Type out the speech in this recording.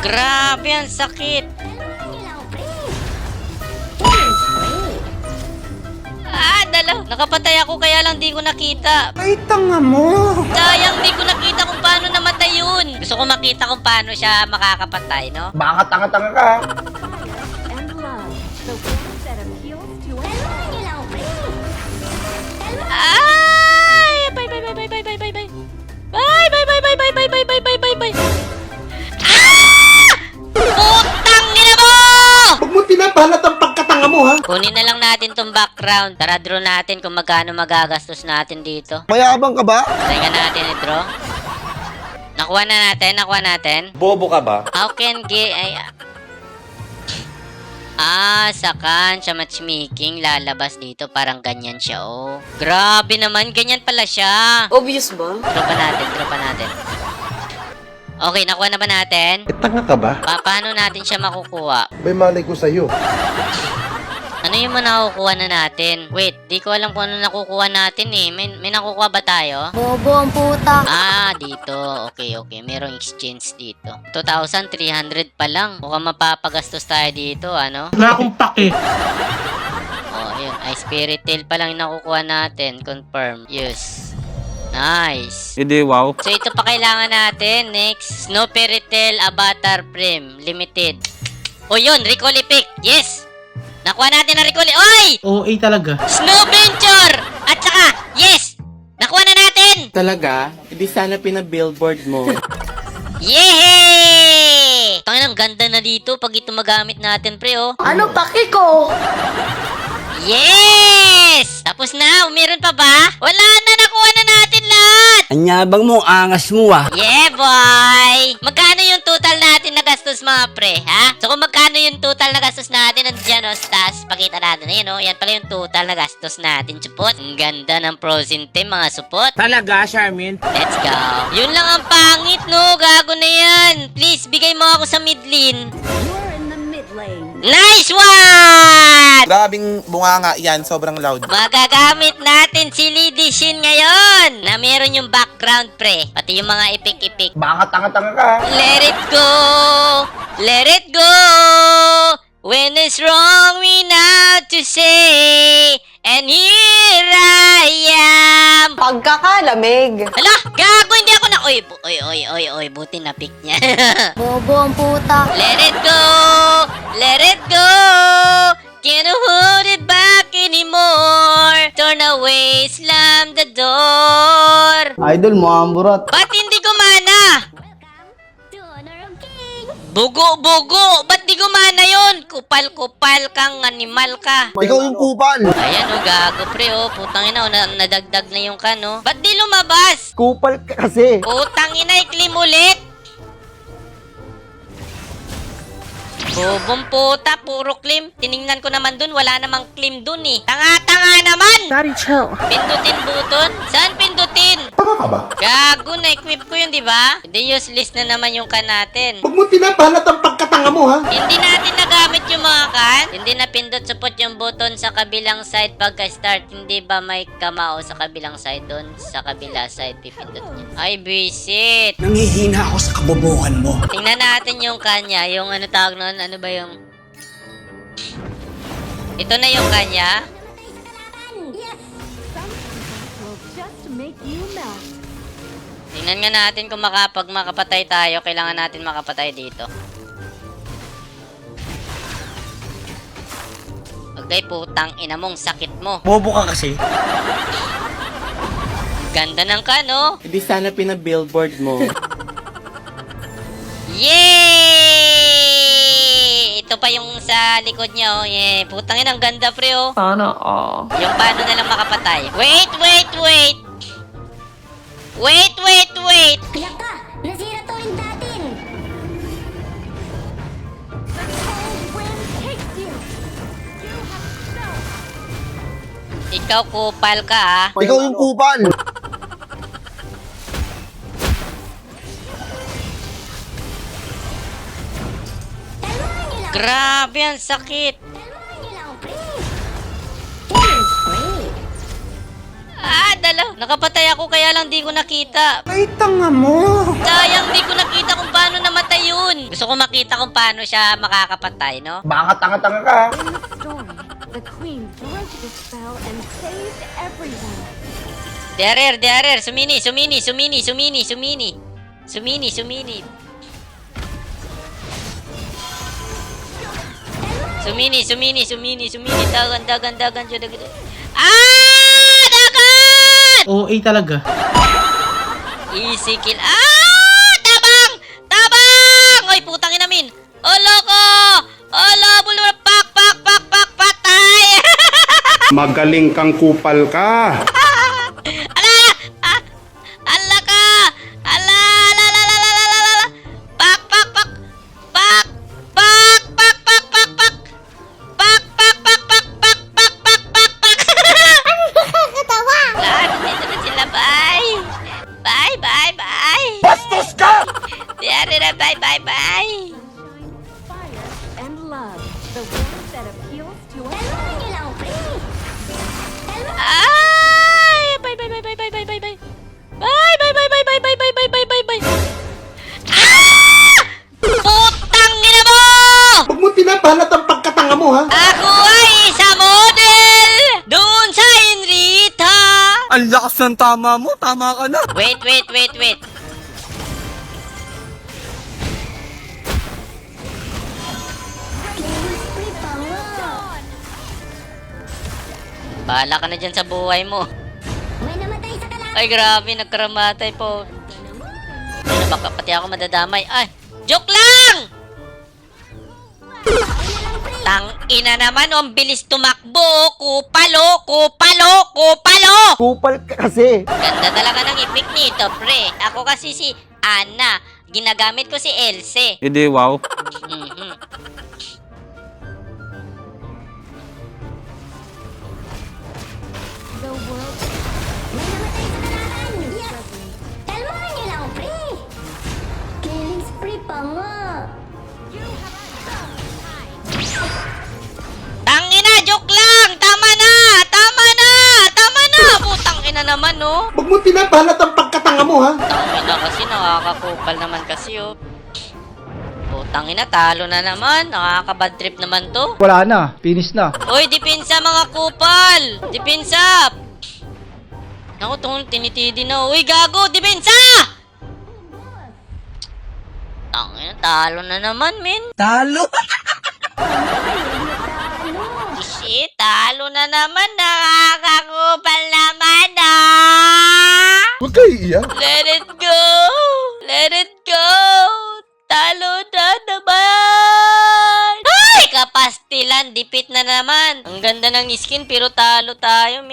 Grabe, ang sakit. Ah, dalaw. Nakapatay ako kaya lang di ko nakita. Ay, tanga mo! Sayang, di ko nakita kung paano namatay yun. Gusto ko makita kung paano siya makakapatay, no? Baka tanga-tanga ka! Pinapalat ang pagkatanga mo, ha? Kunin na lang natin tong background. Tara, draw natin kung magkano magagastos natin dito. Mayabang ka ba? Teka natin i-draw. Nakuha na natin, nakuha natin. Bobo ka ba? How can gay... Ay, ah, sa kan sa matchmaking, lalabas dito. Parang ganyan siya, oh. Grabe naman, ganyan pala siya. Obvious ba? Draw pa natin, draw pa natin. Okay, nakuha na ba natin? Eh, tanga ka ba? Pa paano natin siya makukuha? May malay ko sa'yo. Ano yung mga nakukuha na natin? Wait, di ko alam kung ano nakukuha natin eh. May, may nakukuha ba tayo? Bobo ang puta. Ah, dito. Okay, okay. Merong exchange dito. 2,300 pa lang. Mukhang mapapagastos tayo dito, ano? Wala akong pake. Oh, ayun. Ay, spirit tail pa lang yung nakukuha natin. Confirm. Use. Nice. Hindi, wow. So, ito pa kailangan natin. Next, Snow Fairy Tail Avatar Frame. Limited. O yun, Recall Epic. Yes! Nakuha natin ang Recall Oy! OA talaga. Snow Venture! At saka, yes! Nakuha na natin! Talaga? Hindi sana pina-billboard mo. Yehey! Tangin ang ganda na dito pag ito magamit natin, pre, oh. Ano paki ko? Yes! Tapos na, meron pa ba? Wala na, nakuha na natin! Anyabang mo, angas mo ah. Yeah, boy! Magkano yung total natin na gastos, mga pre, ha? So, kung magkano yung total na gastos natin, nandiyan, oh, stas, pakita natin. Ayan, oh, yan pala yung total na gastos natin, supot. Ang ganda ng frozen team, mga supot. Talaga, Charmin? Let's go. Yun lang ang pangit, no? Gago na yan. Please, bigay mo ako sa mid Nice one! Grabing bunganga yan, sobrang loud. Magagamit natin si Lady Shin ngayon na meron yung background pre. Pati yung mga ipik-ipik. Baka tanga-tanga ka! Let it go! Let it go! When it's wrong, we know to say. And here I am. Pagkakalamig. Hala, gago, hindi ako na... Oy, oy, oy, oy, oy, buti na pick niya. Bobo ang puta. Let it go! Let it go! Can't hold it back anymore. Turn away, slam the door. Idol mo, amburat. Ba't hindi gumana? Bugo-bugo! Ba't di gumana yon? Kupal-kupal kang animal ka. Ikaw yung kupal! Ayan o, gago pre o. Putang ina o, na nadagdag na yung kan o. Ba't di lumabas? Kupal ka kasi! Putang ina, iklim ulit! Bobong puta, puro klim. Tiningnan ko naman dun, wala namang klim dun eh. Tanga-tanga naman! Daddy, chill. Pindutin buton? Saan pindutin? Ka ba? Gago, na-equip ko yun, di ba? Hindi useless na naman yung kan natin. Huwag mo pinapalat ang pagkatanga mo, ha? Hindi natin nagamit yung mga kan. Hindi na pindot support yung button sa kabilang side pagka-start. Hindi ba may kamao sa kabilang side doon? Sa kabila side, pipindot niya. Ay, visit! Nangihina ako sa kabobohan mo. Tingnan natin yung kanya. Yung ano tawag nun? Ano ba yung... Ito na yung kanya. Tingnan nga natin kung makapag makapatay tayo. Kailangan natin makapatay dito. Agay putang ina mong sakit mo. Bobo ka kasi. Ganda ng kano. Hindi sana pina-billboard mo. Yay! Ito pa yung sa likod niya, oh. Yeah. Putang ina, ang ganda, pre, oh. Sana all. Yung paano na lang makapatay. Wait, wait, wait! Wait, wait, wait! Kaya ka! Nasira to rin natin! The cold wind takes you! You have so Ikaw, kupal ka, ah. Ikaw yung kupal! Grabe, ang sakit. Dalaw. Nakapatay ako kaya lang di ko nakita. Ay, tanga mo! Sayang, di ko nakita kung paano namatay yun. Gusto ko makita kung paano siya makakapatay, no? Baka tanga-tanga ka. In the story, the queen broke the spell and saved everyone. Derer, derer, sumini, sumini, sumini, sumini, sumini. Sumini, sumini. Sumini, sumini, sumini, sumini. Dagan, dagan, dagan, dagan, dagan. Dagan! OA talaga. Easy kill. Ah! Tabang! Tabang! Oy, putang ina min. Oh, loko! Oh, lobo, pak, pak, pak, pak, patay! Magaling kang kupal ka. That appeals to us. Ay! Bye! Bye! Bye! Bye! Bye! Bye! Bye! Bye! Bye! Bye! Bye! Bye! Bye! Bye! Bye! Bye! Bye! Bye! Bye! Ah! Putang ina mo! Huwag mo pinapalat ang pagkatanga mo, ha? Ako ay isa model! Doon sa Enrita! Ang lakas ng tama mo, tama ka na. Wait, wait, wait, wait. Bahala ka na dyan sa buhay mo. Ay, grabe, nagkaramatay po. Ay, baka pati ako madadamay. Ay, joke lang! Tang ina naman, oh, ang bilis tumakbo. Kupalo, kupalo, kupalo! Kupal ka kasi. Ganda talaga ng ipik nito, pre. Ako kasi si Ana. Ginagamit ko si Else. Hindi, wow. Mhm. Huwag mo pinapalat ang pagkatanga mo, ha? Tangina kasi, nakakakupal naman kasi, oh. Putang ina, talo na naman. Nakakabad trip naman to. Wala na. Finish na. Uy, dipinsa mga kupal! Dipinsa! Ako, tungkol tinitidi na. Uy, gago! Dipinsa! Tangina, talo na naman, min. Talo. Shit, talo na naman. Nakakakupal Iiyak. Let it go! Let it go! Talo na naman! Ay! Kapastilan, dipit na naman. Ang ganda ng skin pero talo tayo.